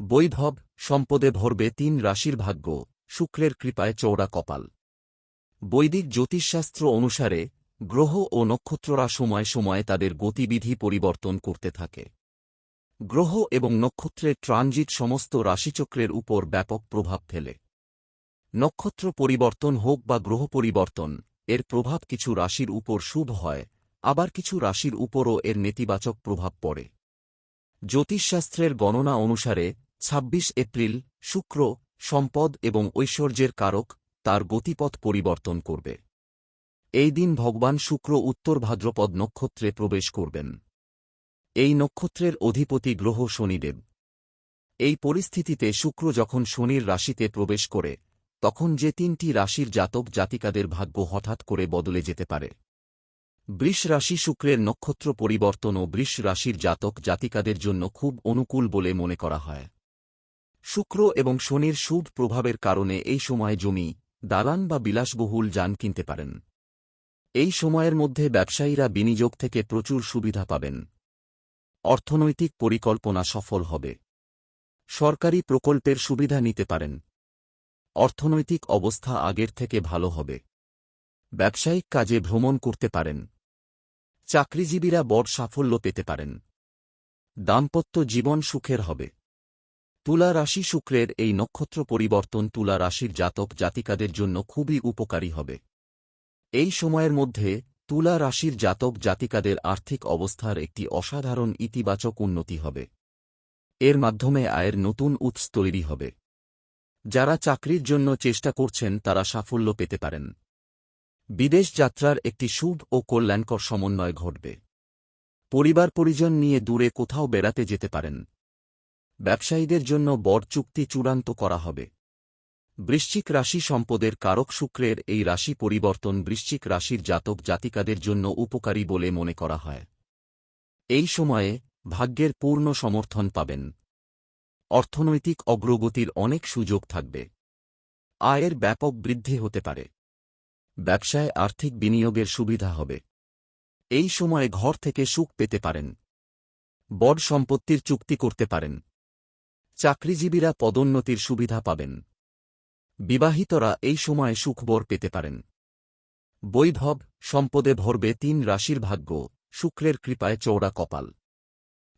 বৈভব সম্পদে ভরবে তিন রাশির ভাগ্য, শুক্রের কৃপায় চৌড়া কপাল। বৈদিক জ্যোতিষশাস্ত্র অনুসারে গ্রহ ও নক্ষত্ররা সময় সময়ে তাদের গতিবিধি পরিবর্তন করতে থাকে। গ্রহ এবং নক্ষত্রের ট্রানজিট সমস্ত রাশিচক্রের উপর ব্যাপক প্রভাব ফেলে। নক্ষত্র পরিবর্তন হোক বা গ্রহ পরিবর্তন, এর প্রভাব কিছু রাশির উপর শুভ হয়, আবার কিছু রাশির উপরও এর নেতিবাচক প্রভাব পড়ে। জ্যোতিষশাস্ত্রের গণনা অনুসারে ২৬ এপ্রিল, শুক্র, সম্পদ এবং ঐশ্বর্যের কারক তার গতিপথ পরিবর্তন করবে। এই দিন ভগবান শুক্র উত্তর ভাদ্রপদ নক্ষত্রে প্রবেশ করবেন। এই নক্ষত্রের অধিপতি গ্রহ শনিদেব। এই পরিস্থিতিতে শুক্র যখন শনির রাশিতে প্রবেশ করে, তখন যে তিনটি রাশির জাতক জাতিকাদের ভাগ্য হঠাৎ করে বদলে যেতে পারে। বৃষ রাশি শুক্রের নক্ষত্র পরিবর্তন ও বৃষ রাশির জাতক জাতিকাদের জন্য খুব অনুকূল বলে মনে করা হয়। শুক্র এবং শনির শুভ প্রভাবের কারণে এই সময় জমি, দালান বা বিলাসবহুল যান কিনতে পারেন। এই সময়ের মধ্যে ব্যবসায়ীরা বিনিয়োগ থেকে প্রচুর সুবিধা পাবেন। অর্থনৈতিক পরিকল্পনা সফল হবে। সরকারি প্রকল্পের সুবিধা নিতে পারেন। অর্থনৈতিক অবস্থা আগের থেকে ভালো হবে। ব্যবসায়িক কাজে ভ্রমণ করতে পারেন। চাকরিজীবীরা বড় সাফল্য পেতে পারেন। দাম্পত্য জীবন সুখের হবে। তুলা রাশি শুক্রের এই নক্ষত্র পরিবর্তন তুলা রাশির জাতক জাতিকাদের জন্য খুবই উপকারী হবে। এই সময়ের মধ্যে তুলা রাশির জাতক জাতিকাদের আর্থিক অবস্থার একটি অসাধারণ ইতিবাচক উন্নতি হবে। এর মাধ্যমে আয়ের নতুন উৎস তৈরি হবে। যারা চাকরির জন্য চেষ্টা করছেন তারা সাফল্য পেতে পারেন। বিদেশ যাত্রার একটি শুভ ও কল্যাণকর সমন্বয় ঘটবে। পরিবার পরিজন নিয়ে দূরে কোথাও বেড়াতে যেতে পারেন। ব্যবসায়ীদের জন্য বড় চুক্তি চূড়ান্ত করা হবে। বৃশ্চিক রাশি সম্পদের কারক শুক্রের এই রাশি পরিবর্তন বৃশ্চিক রাশির জাতক জাতিকাদের জন্য উপকারী বলে মনে করা হয়। এই সময়ে ভাগ্যের পূর্ণ সমর্থন পাবেন। অর্থনৈতিক অগ্রগতির অনেক সুযোগ থাকবে। আয়ের ব্যাপক বৃদ্ধি হতে পারে। ব্যবসায় আর্থিক বিনিয়োগের সুবিধা হবে। এই সময়ে ঘর থেকে সুখ পেতে পারেন। বড় সম্পত্তির চুক্তি করতে পারেন। চাকরিজীবীরা পদোন্নতির সুবিধা পাবেন। বিবাহিতরা এই সময়ে সুখবর পেতে পারেন। বৈভব সম্পদে ভরবে তিন রাশির ভাগ্য, শুক্রের কৃপায় চৌড়া কপাল।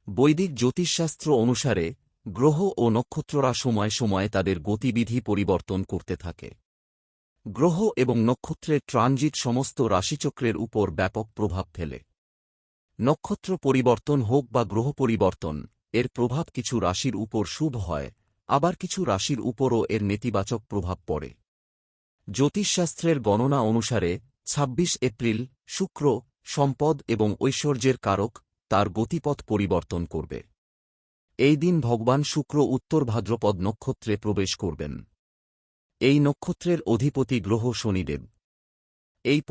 বৈদিক জ্যোতিষশাস্ত্র অনুসারে গ্রহ ও নক্ষত্ররা সময় সময়ে তাদের গতিবিধি পরিবর্তন করতে থাকে। গ্রহ এবং নক্ষত্রের ট্রানজিট সমস্ত রাশিচক্রের উপর ব্যাপক প্রভাব ফেলে। নক্ষত্র পরিবর্তন হোক বা গ্রহ পরিবর্তন এর প্রভাব কিছু রাশির উপর শুভ হয়, আবার কিছু রাশির উপরও এর নেতিবাচক প্রভাব পড়ে। জ্যোতিষশাস্ত্রের গণনা অনুসারে ২৬ এপ্রিল, শুক্র, সম্পদ এবং ঐশ্বর্যের কারক তার গতিপথ পরিবর্তন করবে। এই দিন ভগবান শুক্র উত্তর ভাদ্রপদ নক্ষত্রে প্রবেশ করবেন। এই নক্ষত্রের অধিপতি গ্রহ শনিদেব। এই